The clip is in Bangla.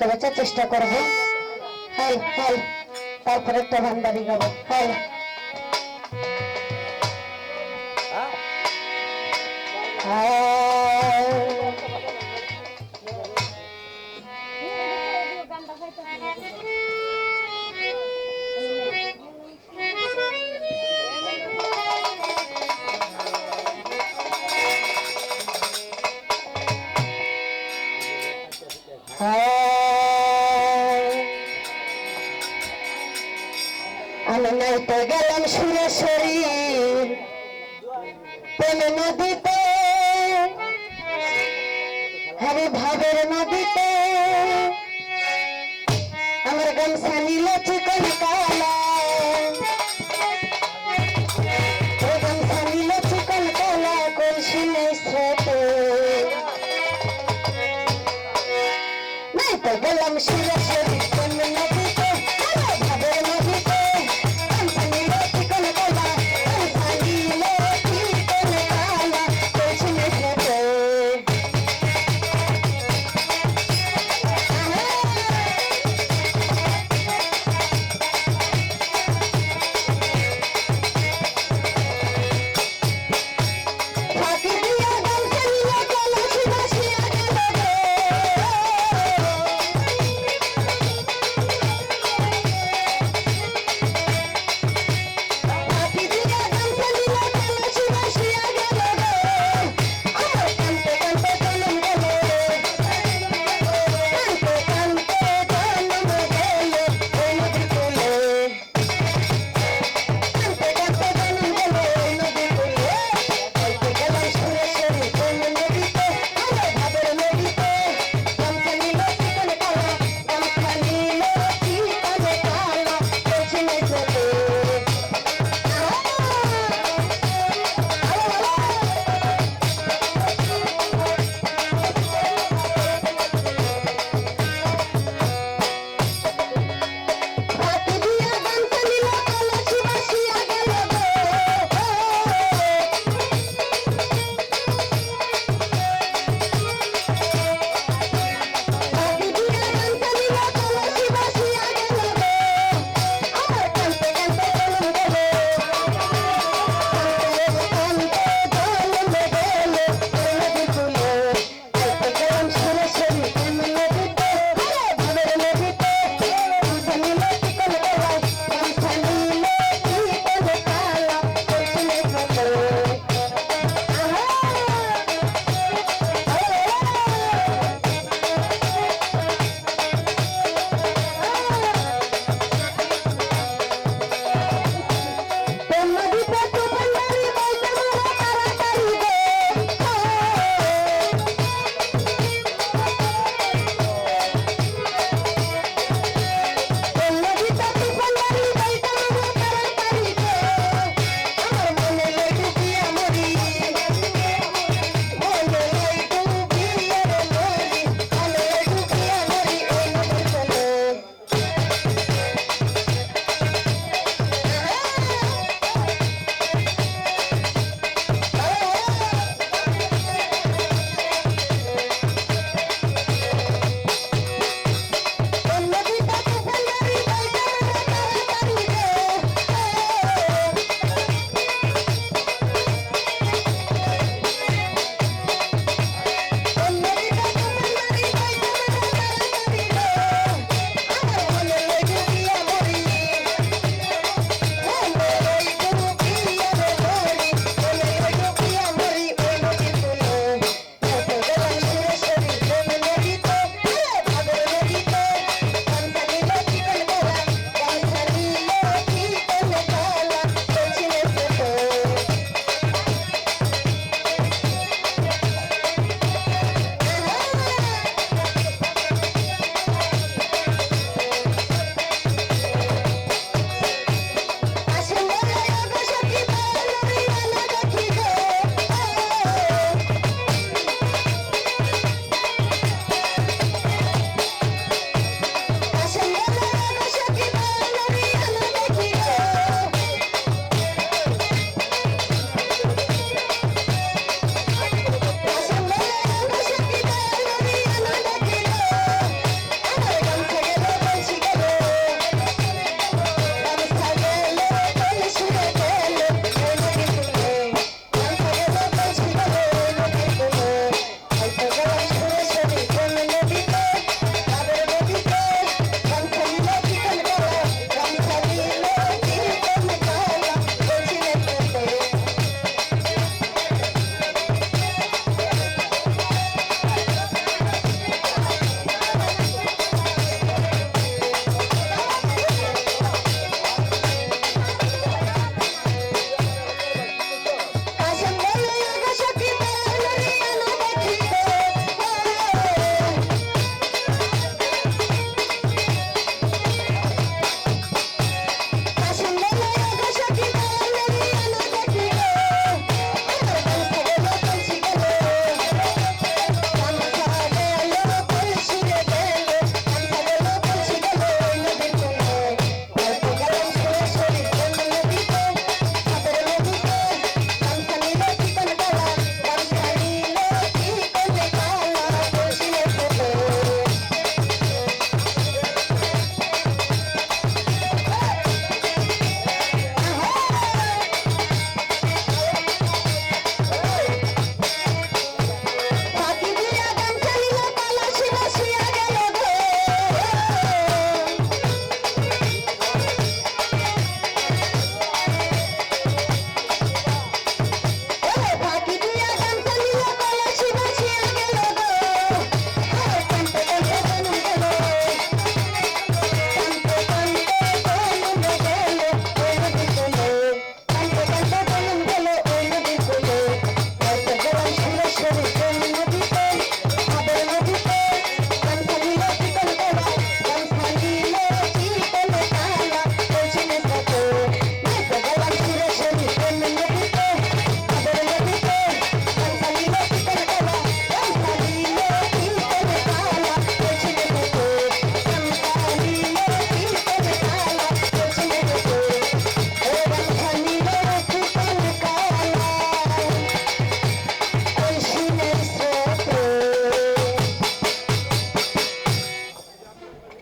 তবে চেষ্টা করব হাই হাই তারপর একটা ভান্ডারি গাবো হাই। হাই। আমি নাইতে গেলাম সুরেশ্বরী প্রেম নদীতে হরে ভাবের নদীতে। আমার গামছা নীল চিকন কালা